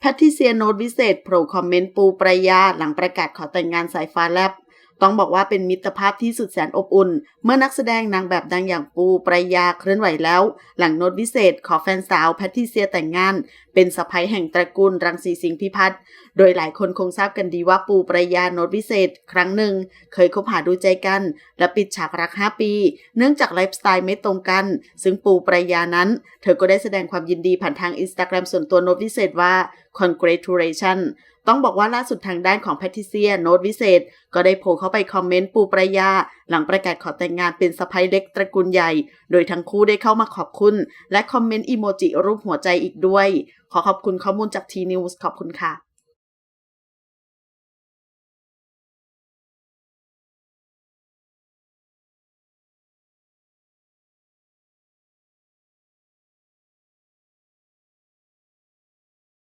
แพทริเซียโนตวิเศษโผล่คอมเมนต์ปูปรายาหลังประกาศขอแต่งงานสายฟ้าแลบต้องบอกว่าเป็นมิตรภาพที่สุดแสนอบอุ่น เมื่อนักแสดงนางแบบดังอย่างปูปรายาเคลื่อนไหวแล้ว หลังโนตวิเศษขอแฟนสาวแพทริเซียแต่งงาน เป็นสะใภ้แห่งตระกูลรังสีสิงห์พิพัฒน์โดยหลายคนคงทราบกันดีว่าปูปรายาโนตวิเศษ ครั้งหนึ่ง เคยคบหาดูใจกัน และปิดฉากรัก 5 ปี เนื่องจากไลฟ์สไตล์ไม่ตรงกัน ซึ่งปูปรายานั้น เธอก็ได้แสดงความยินดีผ่านทางอินสตาแกรมส่วนตัวโนตวิเศษว่า congratulation ต้องบอกว่าล่าสุดทางด้านของแพทิเซียโนตวิเศษ ก็ได้โผล่เข้าไปคอมเมนต์ปูประยา หลังประกาศขอแต่งงานเป็นสะพายเล็กตระกูลใหญ่ โดยทั้งคู่ได้เข้ามาขอบคุณ และคอมเมนต์อีโมจิรูปหัวใจอีกด้วย ขอขอบคุณข้อมูลจากทีนิวส์ขอบคุณค่ะ